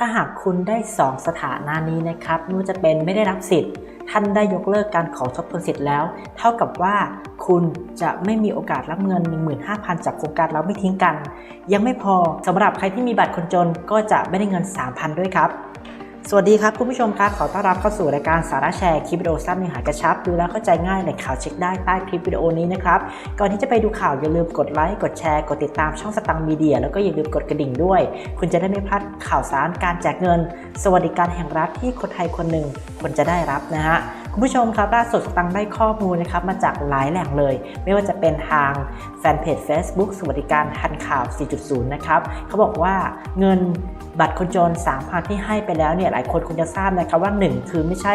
ถ้าหากคุณได้ 2 สถานะนี้นะครับไม่ว่าจะเป็นไม่ได้รับสิทธิ์ ท่านได้ยกเลิกการขอทบทวนสิทธิ์แล้ว เท่ากับว่าคุณจะไม่มีโอกาสรับเงิน 15,000 จากโครงการเราไม่ทิ้งกัน ยังไม่พอสำหรับใครที่มีบัตรคนจนก็จะไม่ได้เงิน 3,000 ด้วยครับ สวัสดีครับคุณผู้ชมครับ ขอต้อนรับเข้าสู่รายการสาระแชร์คลิปวิดีโอสั้นเนื้อหากระชับ ดูแล้วเข้าใจง่ายในข่าวเช็คได้ใต้คลิปวิดีโอนี้นะครับ ก่อนที่จะไปดูข่าวอย่าลืมกดไลค์กดแชร์กดติดตามช่องสตังค์มีเดียแล้วก็อย่าลืมกดกระดิ่งด้วย คุณจะได้ไม่พลาดข่าวสารการแจกเงิน สวัสดิการแห่งรัฐที่คนไทยคนหนึ่งควรจะได้รับนะฮะ คุณผู้ชมครับล่าสุดตังได้ข้อมูลนะครับมาจากหลายแหล่งเลย ไม่ว่าจะเป็นทางแฟนเพจ Facebook สวัสดิการทันข่าว 4.0 นะครับเขาบอกว่าเงินบัตรคนจน3,000ที่ให้ไปแล้วเนี่ยหลายคนคงจะทราบนะครับว่า 1 คือไม่ใช่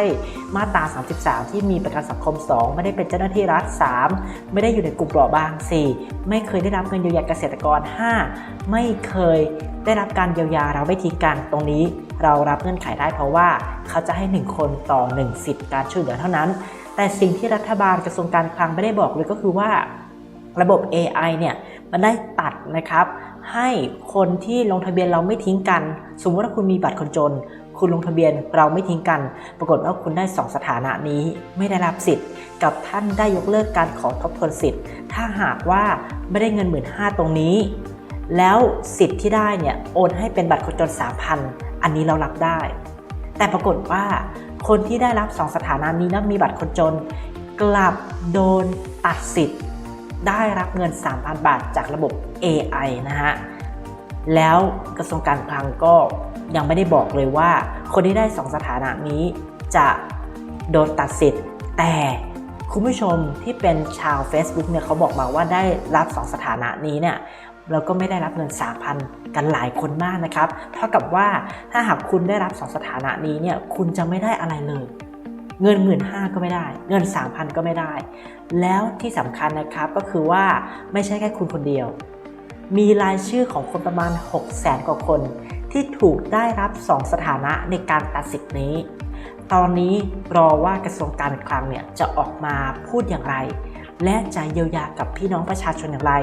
มาตรา 33 ที่มีประกันสังคม 2 ไม่ได้เป็นเจ้าหน้าที่รัฐ 3 ไม่ได้อยู่ในกลุ่มเปราะบาง 4 ไม่เคยได้รับเงินเยียวยาเกษตรกร 5 ไม่เคยได้รับการเยียวยาเราไม่ทิ้งกันตรงนี้ เรารับเงื่อนไขได้เพราะว่าเขาจะให้ 1 คนต่อ 1 สิทธิ์การช่วยเหลือเท่านั้น แต่สิ่งที่รัฐบาลกระทรวงการคลังไม่ได้บอกเลยก็คือว่าระบบ AI เนี่ยมันได้ตัดนะครับให้คนที่ลงทะเบียนเราไม่ทิ้งกัน สมมติว่าคุณมีบัตรคนจน คุณลงทะเบียนเราไม่ทิ้งกัน ปรากฏว่าคุณได้ 2 สถานะนี้ไม่ได้รับสิทธิ์ กับท่านได้ยกเลิกการขอทบทวนสิทธิ์ ถ้าหากว่าไม่ได้เงิน 1 5ื่นตรงนี้ แล้วสิทธิ์ที่ได้เนี่ยโอนให้เป็นบัตรคนจน 3,000 อันนี้เรารับได้ แต่ปรากฏว่าคนที่ได้รับ 2 สถานะนี้นะมีบัตรคนจน กลับโดนตัดสิทธิ์ ได้รับเงิน 3,000 บาทจากระบบ AI นะฮะแล้วกระทรวงการคลังก็ยังไม่ได้บอกเลยว่า คนที่ได้ 2 สถานะนี้จะโดนตัดสิทธิ์ แต่คุณผู้ชมที่เป็นชาว Facebook เนี่ยเขาบอกมาว่าได้รับ 2 สถานะนี้เนี่ย แล้วก็ไม่ได้รับเงิน 3,000 กันหลายคนมากนะครับ เท่ากับว่าถ้าหากคุณได้รับ 2 สถานะนี้เนี่ยคุณจะไม่ได้อะไรเลย เงิน1 5ื่นห้าก็ไม่ได้ เงิน 3,000 ก็ไม่ได้ แล้วที่สำคัญนะครับก็คือว่าไม่ใช่แค่คุณคนเดียว มีรายชื่อของคนประมาณ 6 0แสนกว่าคน ที่ถูกได้รับ 2 สถานะในการตัดสิทธิ์นี้ ตอนนี้รอว่ากระทรวงการคลังเนี่ยจะออกมาพูดอย่างไร และจะเยียวยากับพี่น้องประชาชนอย่างไร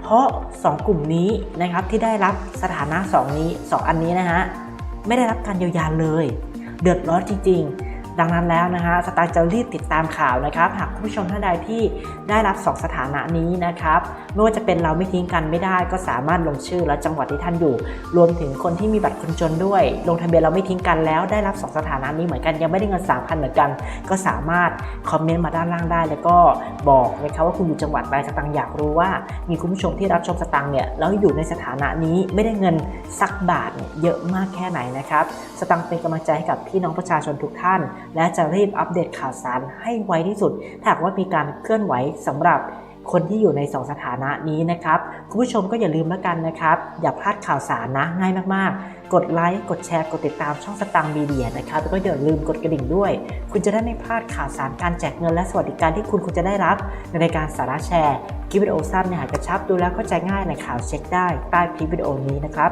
เพราะ 2 กลุ่มนี้นะครับที่ได้รับสถานะ 2 นี้ 2 อันนี้นะฮะไม่ได้รับการเยียวยาเลย เดือดร้อนจริงๆ ดังนั้นแล้วนะฮะสตาร์จะรีบติดตามข่าวนะครับ หากคุณผู้ชมท่านใดที่ได้รับ 2 สถานะนี้นะครับไม่ว่าจะเป็นเราไม่ทิ้งกันไม่ได้ ก็สามารถลงชื่อและจังหวัดที่ท่านอยู่ รวมถึงคนที่มีบัตรคนจนด้วย ลงทะเบียนเราไม่ทิ้งกันแล้วได้รับ 2 สถานะนี้เหมือนกันยังไม่ได้เงิน3,000เหมือนกัน ก็สามารถคอมเมนต์มาด้านล่างได้ แล้วก็บอกนะครับว่าคุณอยู่จังหวัดใดสตังอยากรู้ว่า มีคุณผู้ชมที่รับชมสตังค์เนี่ยแล้วอยู่ในสถานะนี้ไม่ได้เงินสักบาทเนี่ยเยอะมากแค่ไหนนะครับสตังค์เป็นกำลังใจให้กับพี่น้องประชาชนทุกท่านและจะรีบอัปเดตข่าวสารให้ไวที่สุดถ้าหากว่ามีการเคลื่อนไหวสำหรับคนที่อยู่ใน 2 สถานะนี้นะครับ คุณผู้ชมก็อย่าลืมแล้วกันนะครับ อย่าพลาดข่าวสารนะง่ายมากๆ กดไลค์กดแชร์กดติดตามช่องสตางค์มีเดียนะครับแล้วก็อย่าลืมกดกระดิ่งด้วย คุณจะได้ไม่พลาดข่าวสารการแจกเงินและสวัสดิการที่คุณควรจะได้รับ ในรายการสาระแชร์คลิปวิดีโอสั้นในหากระชับดูแล้วเข้าใจง่ายในข่าวเช็คได้ใต้คลิปวิดีโอนี้นะครับ